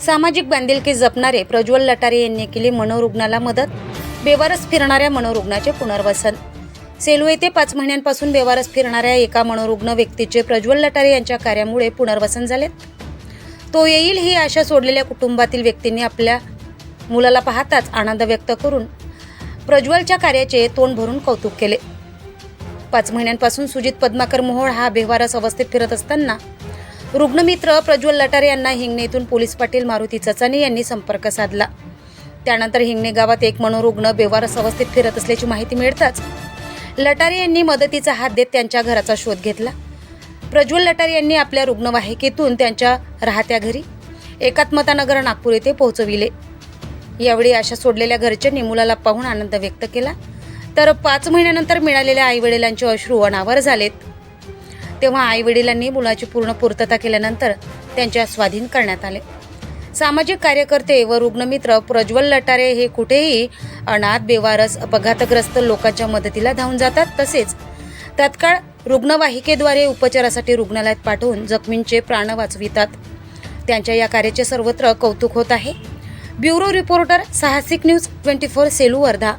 सामाजिक बांधिलकी जपणारे प्रज्वल लटारे यांनी केली मनोरुग्णाला मदत बेवारस फिरणाऱ्या मनोरुग्णाचे पुनर्वसन. सेलू येथे पाच महिन्यांपासून बेवारस फिरणाऱ्या एका मनोरुग्ण व्यक्तीचे प्रज्वल लटारे यांच्या कार्यामुळे पुनर्वसन झाले. तो येईल ही आशा सोडलेल्या कुटुंबातील व्यक्तींनी आपल्या मुलाला पाहताच आनंद व्यक्त करून प्रज्वलच्या कार्याचे तोंड भरून कौतुक केले. पाच महिन्यांपासून सुजित पद्माकर मोहोळ हा बेवारस अवस्थेत फिरत असताना रुग्णमित्र प्रज्वल लटारे यांना हिंगणे येथून पोलीस पाटील मारुती चचाने यांनी संपर्क साधला. त्यानंतर हिंगणे गावात एक मनोरुग्ण बेवारस अवस्थेत फिरत असल्याची माहिती मिळताच लटारे यांनी मदतीचा हात देत त्यांच्या घराचा शोध घेतला. प्रज्वल लटारे यांनी आपल्या रुग्णवाहिकेतून त्यांच्या राहत्या घरी एकात्मतानगर नागपूर येथे पोहोचविले. यावेळी अशा सोडलेल्या घरच्यांनी मुलाला पाहून आनंद व्यक्त केला. तर पाच महिन्यानंतर मिळालेल्या आईवडिलांचे अश्रू अनावर झालेत. तेव्हा आईवडिलांनी मुलाची पूर्ण पूर्तता केल्यानंतर त्यांच्या स्वाधीन करण्यात आले. सामाजिक कार्यकर्ते व रुग्णमित्र प्रज्वल लटारे हे कुठेही अनाथ बेवारस अपघातग्रस्त लोकांच्या मदतीला धावून जातात. तसेच तत्काळ रुग्णवाहिकेद्वारे उपचारासाठी रुग्णालयात पाठवून जखमींचे प्राण वाचवितात. त्यांच्या या कार्याचे सर्वत्र कौतुक होत आहे. Bureau reporter Sahasik news twenty four Selu Wardha.